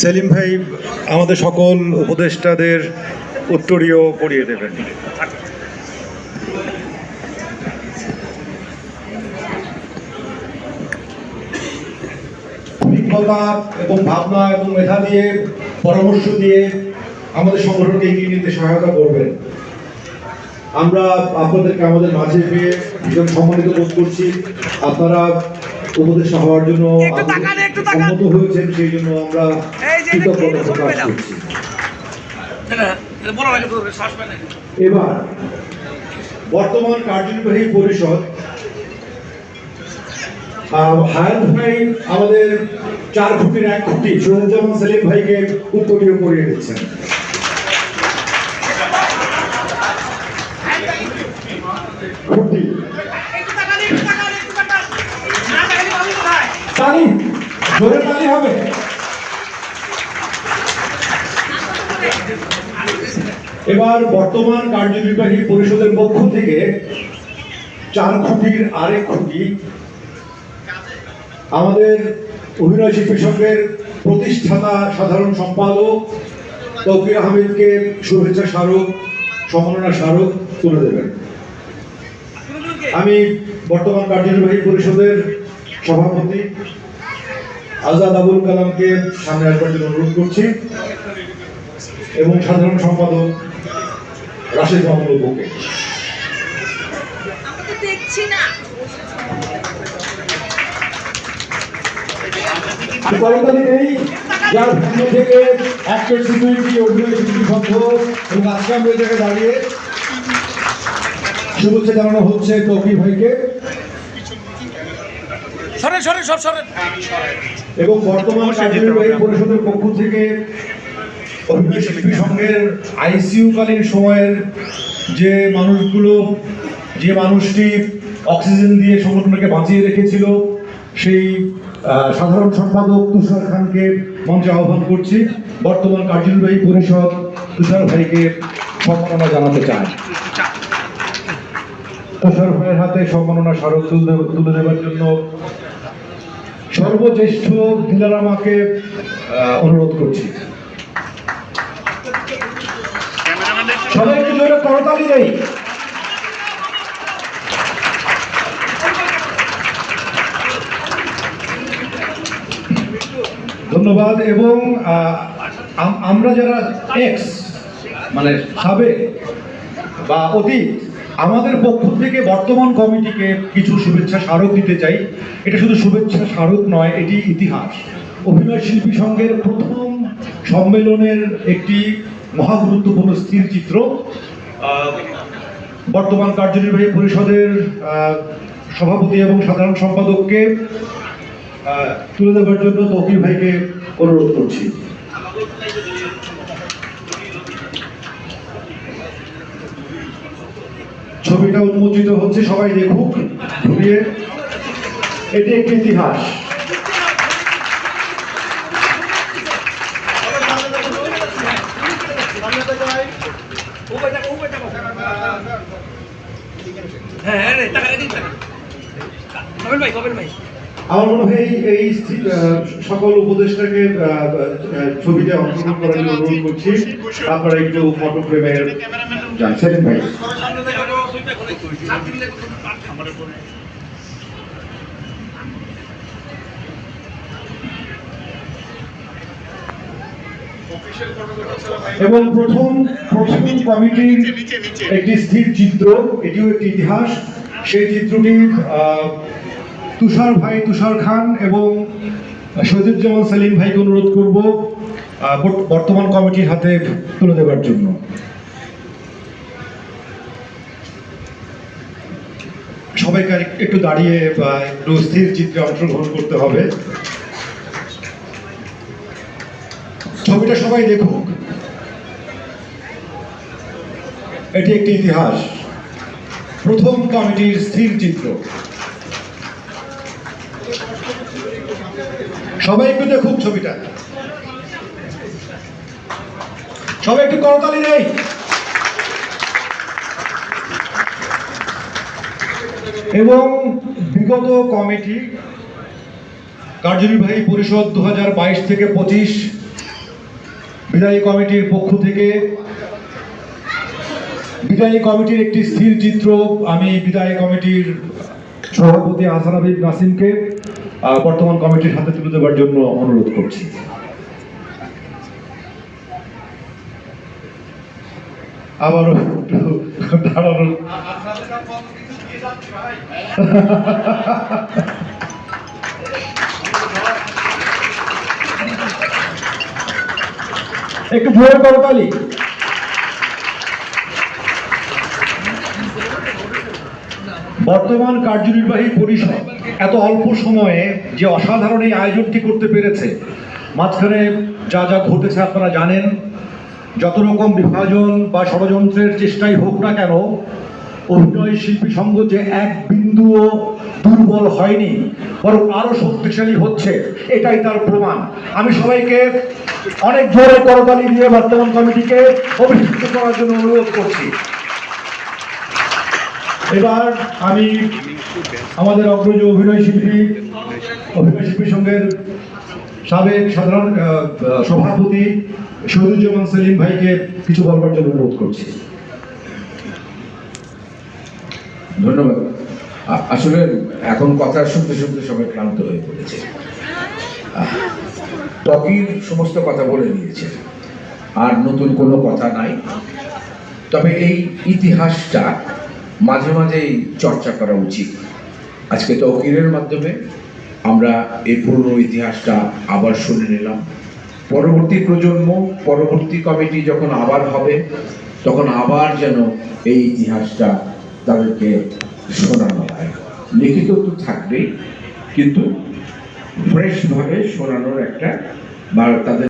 সেলিম ভাই, আমাদের সকল উপদেষ্টাদের উত্তরীয় পড়িয়ে দেবেন। এবং ভাবনা এবং মেধা দিয়ে, পরামর্শ দিয়ে আমাদের সংগঠনকে এগিয়ে নিতে সহায়তা করবেন। আমরা আপনাদেরকে আমাদের মাঝে পেয়ে ভীষণ সম্মানিত বোধ করছি। আপনারা হওয়ার জন্য হয়েছেন সেই আমরা? কৃতজ্ঞতা প্রকাশ করছি। এবার বর্তমান কার্যনির্বাহী পরিষদ আহ, হায়াত ভাই আমাদের চার খুঁটির এক খুঁটি সোহেলজামান সেলিম ভাইকে উত্তরীয় করিয়ে দিচ্ছেন। খুঁটি। তালি জোরে তালি হবে। এবার বর্তমান কার্যনির্বাহী পরিষদের পক্ষ থেকে চার খুঁটির আরেক খুঁটি আমাদের অভিনয় শিল্পী সংঘের প্রতিষ্ঠাতা সাধারণ সম্পাদক তৌকির আহমেদকে শুভেচ্ছা স্মারক সম্মাননা স্মারক তুলে দেবেন। আমি বর্তমান কার্যনির্বাহী পরিষদের সভাপতি আজাদ আবুল কালামকে সামনে আসবার জন্য অনুরোধ করছি এবং সাধারণ সম্পাদক রাশেদ মাহমুদ বুকে যার থেকে অ্যাক্টর সিকিউরিটি অভিনয় এবং আজকে আমরা দাঁড়িয়ে শুভেচ্ছা জানানো হচ্ছে তৌকির ভাইকে। সরে সরে সব সরে এবং বর্তমান কার্যনির্বাহী পরিষদের পক্ষ থেকে শিল্পী সংঘের আইসিইউ কালীন সময়ের যে মানুষগুলো যে মানুষটি অক্সিজেন দিয়ে সংগঠনকে বাঁচিয়ে রেখেছিল সেই সাধারণ সম্পাদক তুষার খানকে মঞ্চে আহ্বান করছি। বর্তমান কার্যনির্বাহী পরিষদ তুষার ভাইকে সম্মাননা জানাতে চায় তুষার ভাইয়ের হাতে সম্মাননা স্মারক তুলে তুলে দেওয়ার জন্য সর্বজ্যেষ্ঠ দিলারামাকে অনুরোধ করছি। সবাই করতালি নেই ধন্যবাদ এবং আমরা যারা এক্স মানে সাবেক বা অতীত আমাদের পক্ষ থেকে বর্তমান কমিটিকে কিছু শুভেচ্ছা স্মারক দিতে চাই। এটা শুধু শুভেচ্ছা স্মারক নয়, এটি ইতিহাস। অভিনয় শিল্পী সংঘের প্রথম সম্মেলনের একটি মহা গুরুত্বপূর্ণ স্থির চিত্র। বর্তমান কার্যনির্বাহী পরিষদের সভাপতি এবং সাধারণ সম্পাদককে তুলে দেওয়ার জন্য তৌকির ভাইকে অনুরোধ করছি। ছবিটা উন্মোচিত হচ্ছে সবাই দেখুক ঘুরিয়ে। এটি একটি ইতিহাস। আমার মনে হয় এই- সকল উপদেষ্টাকে আহ, ছবিতে অংশগ্রহণ করার জন্য অনুরোধ করছি। আপনারা একটু ফটো ফ্রেমে যান ভাই। এবং প্রথম প্রথম কমিটির একটি স্থির চিত্র এটিও একটি ইতিহাস। সেই চিত্রটি আহ, তুষার ভাই তুষার খান এবং সৈয়দুজ্জামান সেলিম ভাইকে অনুরোধ করব আহ, বর্তমান কমিটির হাতে তুলে দেওয়ার জন্য। সবাইকে একটু দাঁড়িয়ে বা একটু স্থির চিত্রে অংশগ্রহণ করতে হবে। ছবিটা সবাই দেখুক। এটি একটি ইতিহাস। প্রথম কমিটির স্থির চিত্র। সবাই একটু দেখুক ছবিটা। সবাই একটু করতালি নেই এবং বিগত কমিটি কার্যনির্বাহী পরিষদ দু হাজার বাইশ থেকে পঁচিশ বিদায়ী কমিটির পক্ষ থেকে বিদায়ী কমিটির একটি স্থির চিত্র আমি বিদায়ী কমিটির সভাপতি আসার হাবিব নাসিমকে বর্তমান কমিটির হাতে তুলে দেওয়ার জন্য অনুরোধ করছি। আবারও একটু দাঁড়ানোর একটু জোরে করতালি বর্তমান কার্যনির্বাহী পরিষদ এত অল্প সময়ে যে অসাধারণ এই আয়োজনটি করতে পেরেছে, মাঝখানে যা যা ঘটেছে আপনারা জানেন। যত রকম বিভাজন বা ষড়যন্ত্রের চেষ্টাই হোক না কেন, অভিনয় শিল্পী সংঘ যে এক বিন্দুও দুর্বল হয়নি, বরং আরও শক্তিশালী হচ্ছে, এটাই তার প্রমাণ। আমি সবাইকে অনেক জোরে করতালি দিয়ে বর্তমান কমিটিকে অভিযুক্ত করার জন্য অনুরোধ করছি। এবার আমি আমাদের অগ্রজ অভিনয় শিল্পী অভিনয় শিল্পী সংঘের সাবেক সাধারণ সভাপতি শহীদুজ্জামান সেলিম ভাইকে কিছু বলবার জন্য অনুরোধ করছি। ধন্যবাদ। আসলে এখন কথা শুনতে শুনতে সবাই ক্লান্ত হয়ে পড়েছে। টকির সমস্ত কথা বলে দিয়েছে আর নতুন কোনো কথা নাই। তবে এই ইতিহাসটা মাঝে মাঝেই চর্চা করা উচিত। আজকে তকিরের মাধ্যমে আমরা এই পুরনো ইতিহাসটা আবার শুনে নিলাম। পরবর্তী প্রজন্ম, পরবর্তী কমিটি যখন আবার হবে, তখন আবার যেন এই ইতিহাসটা তাদেরকে শোনানো হয়। লিখিত তো থাকবেই, কিন্তু ফ্রেশভাবে শোনানোর একটা বা তাদের